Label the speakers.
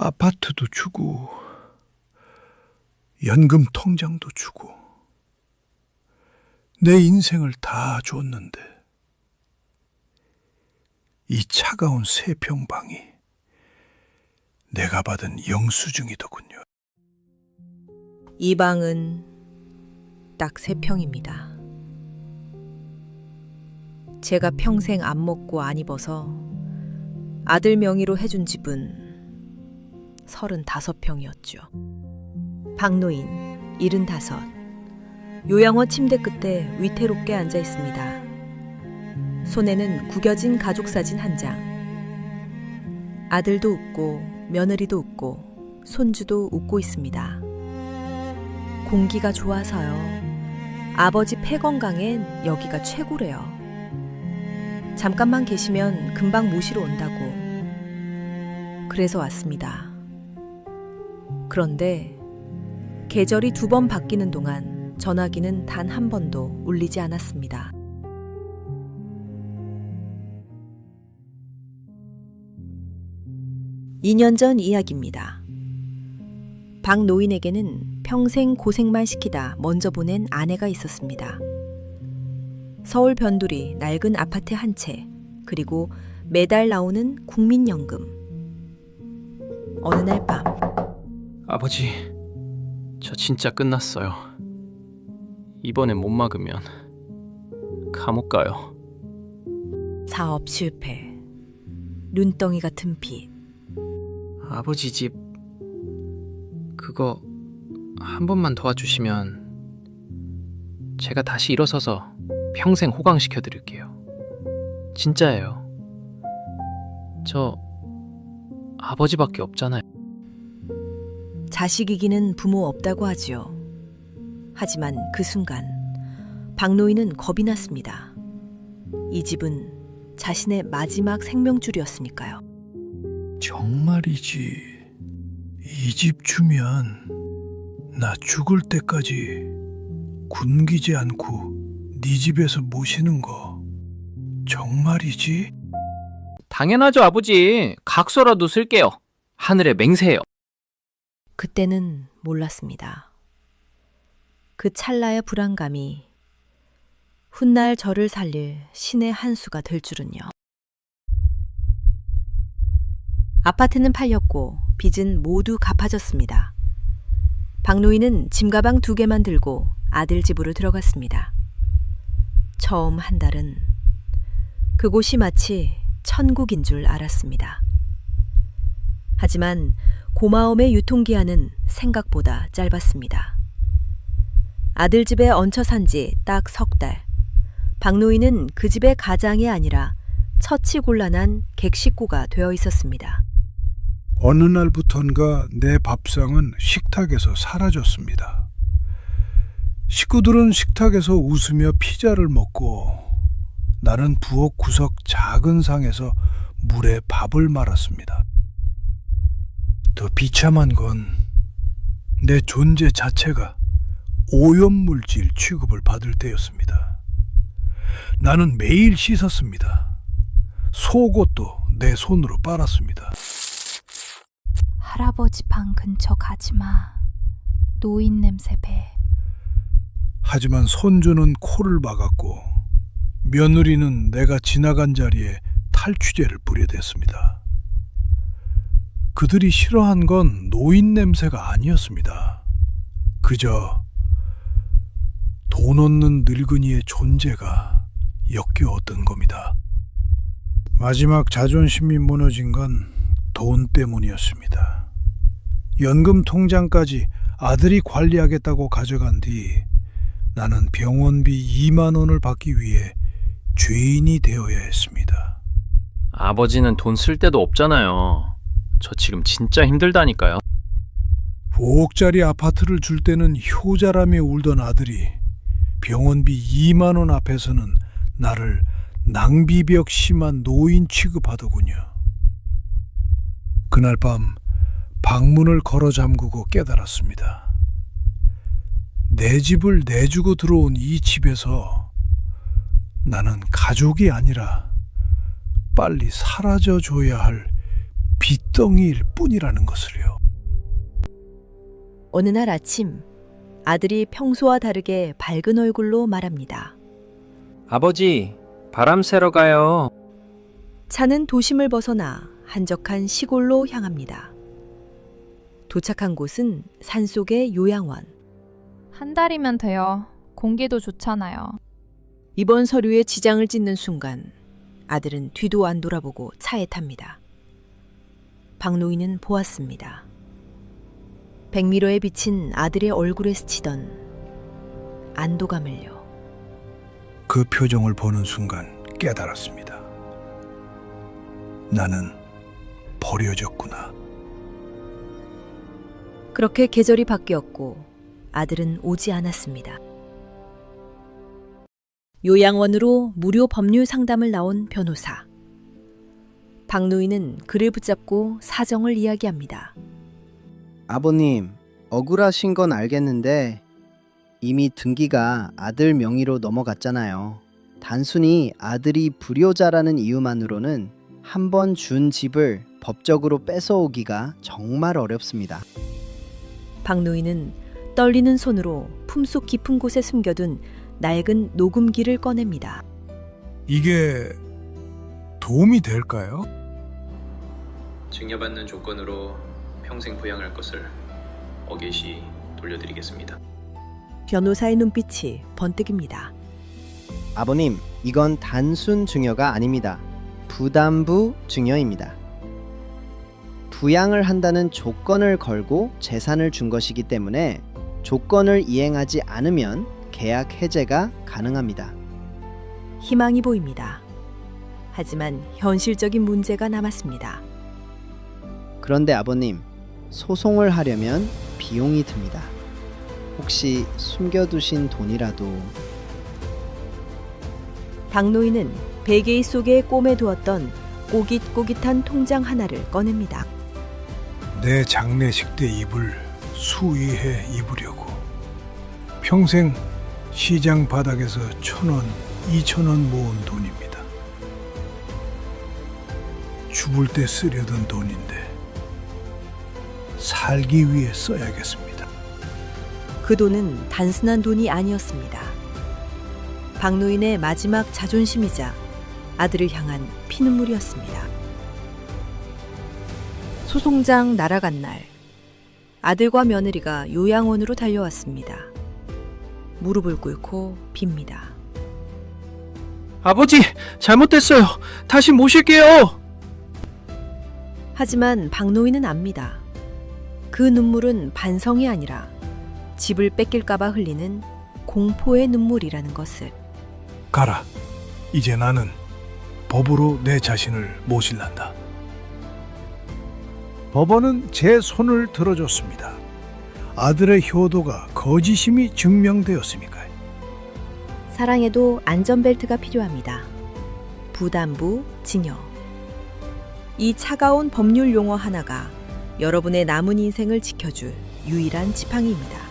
Speaker 1: 아파트도 주고, 연금 통장도 주고, 내 인생을 다 줬는데, 이 차가운 세 평방이 내가 받은 영수증이더군요.
Speaker 2: 이 방은 딱 세 평입니다. 제가 평생 안 먹고 안 입어서 아들 명의로 해준 집은 35평이었죠. 박노인 75. 요양원 침대 끝에 위태롭게 앉아 있습니다. 손에는 구겨진 가족 사진 한 장. 아들도 웃고 며느리도 웃고 손주도 웃고 있습니다. 공기가 좋아서요. 아버지 폐 건강엔 여기가 최고래요. 잠깐만 계시면 금방 모시러 온다고. 그래서 왔습니다. 그런데 계절이 두 번 바뀌는 동안 전화기는 단 한 번도 울리지 않았습니다. 이 년 전 이야기입니다. 박 노인에게는 평생 고생만 시키다 먼저 보낸 아내가 있었습니다. 서울 변두리 낡은 아파트 한 채, 그리고 매달 나오는 국민연금. 어느 날 밤,
Speaker 3: 아버지, 저 진짜 끝났어요. 이번에 못 막으면 감옥 가요.
Speaker 2: 사업 실패, 눈덩이 같은 빚,
Speaker 3: 아버지 집 그거 한 번만 도와주시면 제가 다시 일어서서 평생 호강시켜 드릴게요. 진짜예요. 저 아버지밖에 없잖아요.
Speaker 2: 자식이기는 부모 없다고 하지요. 하지만 그 순간 박노인은 겁이 났습니다. 이 집은 자신의 마지막 생명줄이었으니까요.
Speaker 1: 정말이지. 이 집 주면 나 죽을 때까지 굶기지 않고 네 집에서 모시는 거 정말이지?
Speaker 3: 당연하죠, 아버지. 각서라도 쓸게요. 하늘의 맹세예요.
Speaker 2: 그때는 몰랐습니다. 그 찰나의 불안감이 훗날 저를 살릴 신의 한 수가 될 줄은요. 아파트는 팔렸고 빚은 모두 갚아졌습니다. 박노인은 짐가방 두 개만 들고 아들 집으로 들어갔습니다. 처음 한 달은 그곳이 마치 천국인 줄 알았습니다. 하지만 고마움의 유통기한은 생각보다 짧았습니다. 아들 집에 얹혀 산 지 딱 석 달. 박노인은 그 집의 가장이 아니라 처치 곤란한 객식구가 되어 있었습니다.
Speaker 1: 어느 날부턴가 내 밥상은 식탁에서 사라졌습니다. 식구들은 식탁에서 웃으며 피자를 먹고 나는 부엌 구석 작은 상에서 물에 밥을 말았습니다. 더 비참한 건 내 존재 자체가 오염물질 취급을 받을 때였습니다. 나는 매일 씻었습니다. 속옷도 내 손으로 빨았습니다.
Speaker 4: 할아버지 방 근처 가지 마. 노인 냄새 배.
Speaker 1: 하지만 손주는 코를 막았고 며느리는 내가 지나간 자리에 탈취제를 뿌려댔습니다. 그들이 싫어한 건 노인 냄새가 아니었습니다. 그저 돈 없는 늙은이의 존재가 역겨웠던 겁니다. 마지막 자존심이 무너진 건 돈 때문이었습니다. 연금 통장까지 아들이 관리하겠다고 가져간 뒤 나는 병원비 2만 원을 받기 위해 죄인이 되어야 했습니다.
Speaker 3: 아버지는 돈 쓸 데도 없잖아요. 저 지금 진짜 힘들다니까요.
Speaker 1: 5억짜리 아파트를 줄 때는 효자라며 울던 아들이 병원비 2만 원 앞에서는 나를 낭비벽 심한 노인 취급하더군요. 그날 밤 방문을 걸어 잠그고 깨달았습니다. 내 집을 내주고 들어온 이 집에서 나는 가족이 아니라 빨리 사라져 줘야 할 빚 흙덩이일 뿐이라는 것을요.
Speaker 2: 어느 날 아침 아들이 평소와 다르게 밝은 얼굴로 말합니다.
Speaker 5: 아버지, 바람 쐬러 가요.
Speaker 2: 차는 도심을 벗어나 한적한 시골로 향합니다. 도착한 곳은 산속의 요양원.
Speaker 4: 한 달이면 돼요. 공기도 좋잖아요.
Speaker 2: 이번 서류에 지장을 찢는 순간 아들은 뒤도 안 돌아보고 차에 탑니다. 박노인은 보았습니다. 백미러에 비친 아들의 얼굴에 스치던 안도감을요.
Speaker 1: 그 표정을 보는 순간 깨달았습니다. 나는 버려졌구나.
Speaker 2: 그렇게 계절이 바뀌었고 아들은 오지 않았습니다. 요양원으로 무료 법률 상담을 나온 변호사. 박노인은 그를 붙잡고 사정을 이야기합니다.
Speaker 6: 아버님, 억울하신 건 알겠는데 이미 등기가 아들 명의로 넘어갔잖아요. 단순히 아들이 불효자라는 이유만으로는 한 번 준 집을 법적으로 뺏어오기가 정말 어렵습니다.
Speaker 2: 박노인은 떨리는 손으로 품속 깊은 곳에 숨겨둔 낡은 녹음기를 꺼냅니다.
Speaker 1: 이게 도움이 될까요?
Speaker 3: 증여받는 조건으로 평생 부양할 것을 어게시 돌려드리겠습니다.
Speaker 2: 변호사의 눈빛이 번뜩입니다.
Speaker 6: 아버님, 이건 단순 증여가 아닙니다. 부담부 증여입니다. 부양을 한다는 조건을 걸고 재산을 준 것이기 때문에 조건을 이행하지 않으면 계약 해제가 가능합니다.
Speaker 2: 희망이 보입니다. 하지만 현실적인 문제가 남았습니다.
Speaker 6: 그런데 아버님, 소송을 하려면 비용이 듭니다. 혹시 숨겨두신 돈이라도
Speaker 2: 박노인은 베개 속에 꿰매 두었던 꼬깃꼬깃한 통장 하나를 꺼냅니다.
Speaker 1: 내 장례식 때 입을 수의해 입으려고 평생 시장 바닥에서 천 원, 이천 원 모은 돈입니다. 죽을 때 쓰려던 돈인데 살기 위해 써야겠습니다.
Speaker 2: 그 돈은 단순한 돈이 아니었습니다. 박노인의 마지막 자존심이자 아들을 향한 피눈물이었습니다. 소송장 날아간 날, 아들과 며느리가 요양원으로 달려왔습니다. 무릎을 꿇고 빕니다.
Speaker 5: 아버지, 잘못됐어요. 다시 모실게요.
Speaker 2: 하지만 박노인은 압니다. 그 눈물은 반성이 아니라 집을 뺏길까봐 흘리는 공포의 눈물이라는 것을.
Speaker 1: 가라. 이제 나는 법으로 내 자신을 모실란다. 법원은 제 손을 들어줬습니다. 아들의 효도가 거짓임이 증명되었습니까?
Speaker 2: 사랑에도 안전벨트가 필요합니다. 부담부, 징여. 이 차가운 법률 용어 하나가 여러분의 남은 인생을 지켜줄 유일한 지팡이입니다.